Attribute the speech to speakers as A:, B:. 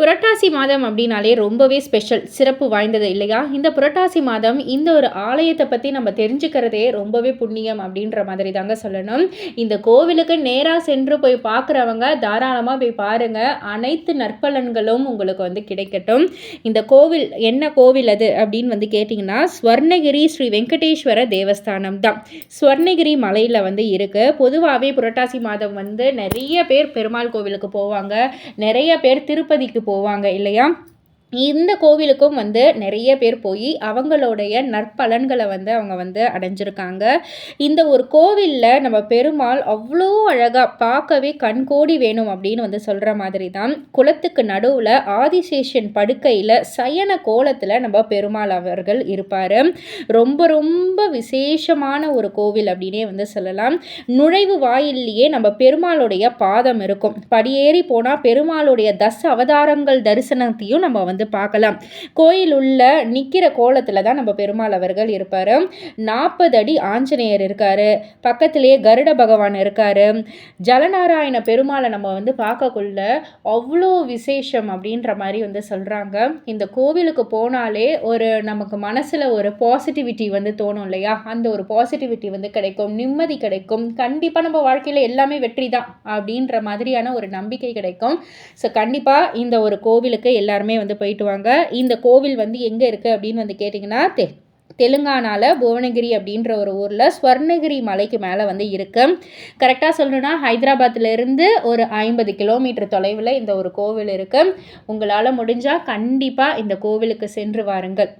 A: புரட்டாசி மாதம் அப்படின்னாலே ரொம்பவே ஸ்பெஷல் சிறப்பு வாய்ந்தது இல்லையா? இந்த புரட்டாசி மாதம் இந்த ஒரு ஆலயத்தை பற்றி நம்ம தெரிஞ்சுக்கிறதே ரொம்பவே புண்ணியம் அப்படின்ற மாதிரி தாங்க சொல்லணும். இந்த கோவிலுக்கு நேராக சென்று போய் பார்க்குறவங்க தாராளமாக போய் பாருங்கள் அனைத்து நற்பலன்களும் உங்களுக்கு வந்து கிடைக்கட்டும். இந்த கோவில் என்ன கோவில் அது அப்படின்னு வந்து கேட்டிங்கன்னா ஸ்வர்ணகிரி ஸ்ரீ வெங்கடேஸ்வர தேவஸ்தானம் தான். ஸ்வர்ணகிரி மலையில் வந்து இருக்குது பொதுவாகவே புரட்டாசி மாதம் வந்து நிறைய பேர் பெருமாள் கோவிலுக்கு போவாங்க. நிறைய பேர் திருப்பதிக்கு போவாங்க இல்லையா? இந்த கோவிலுக்கும் வந்து நிறைய பேர் போய் அவங்களுடைய நற்பலன்களை வந்து அவங்க வந்து அடைஞ்சிருக்காங்க. இந்த ஒரு கோவிலில் நம்ம பெருமாள் அவ்வளோ அழகாக பார்க்கவே கண்கோடி வேணும் அப்படின்னு வந்து சொல்கிற மாதிரி தான் குளத்துக்கு நடுவில் ஆதிசேஷன் படுக்கையில் சயன கோலத்தில் நம்ம பெருமாள் அவர்கள் இருப்பார். ரொம்ப ரொம்ப விசேஷமான ஒரு கோவில் அப்படின்னே வந்து சொல்லலாம். நுழைவு வாயிலேயே நம்ம பெருமாளுடைய பாதம் இருக்கும். படியேறி போனால் பெருமாளுடைய தச அவதாரங்கள் தரிசனத்தையும் நம்ம வந்து வந்து பார்க்கலாம். கோயில் உள்ள நிற்கிற கோலத்தில் தான் நம்ம பெருமாள் அவர்கள் இருப்பார். நாற்பது அடி ஆஞ்சநேயர் இருக்கார். பக்கத்திலேயே கருட பகவான் இருக்கார். ஜலநாராயண பெருமாளை நம்ம வந்து பார்க்கக்குள்ள அவ்வளோ விசேஷம் அப்படின்ற மாதிரி வந்து சொல்கிறாங்க இந்த கோவிலுக்கு போனாலே ஒரு நமக்கு மனசில் ஒரு பாசிட்டிவிட்டி வந்து தோணும் இல்லையா? அந்த ஒரு பாசிட்டிவிட்டி வந்து கிடைக்கும். நிம்மதி கிடைக்கும். கண்டிப்பாக நம்ம வாழ்க்கையில் எல்லாமே வெற்றி தான் அப்படின்ற மாதிரியான ஒரு நம்பிக்கை கிடைக்கும். ஸோ கண்டிப்பாக இந்த ஒரு கோவிலுக்கு எல்லாருமே வந்து போய் போயிட்டு வாங்க இந்த கோவில் வந்து எங்கே இருக்குது அப்படின்னு வந்து கேட்டிங்கன்னா தெ தெலுங்கானாவில் புவனகிரி அப்படின்ற ஒரு ஊரில் ஸ்வர்ணகிரி மலைக்கு மேலே வந்து இருக்குது கரெக்டாக சொல்லணுன்னா ஹைதராபாத்திலேருந்து ஒரு ஐம்பது கிலோமீட்டர் தொலைவில் இந்த ஒரு கோவில் இருக்குது உங்களால் முடிஞ்சால் கண்டிப்பாக இந்த கோவிலுக்கு சென்று வாருங்கள்.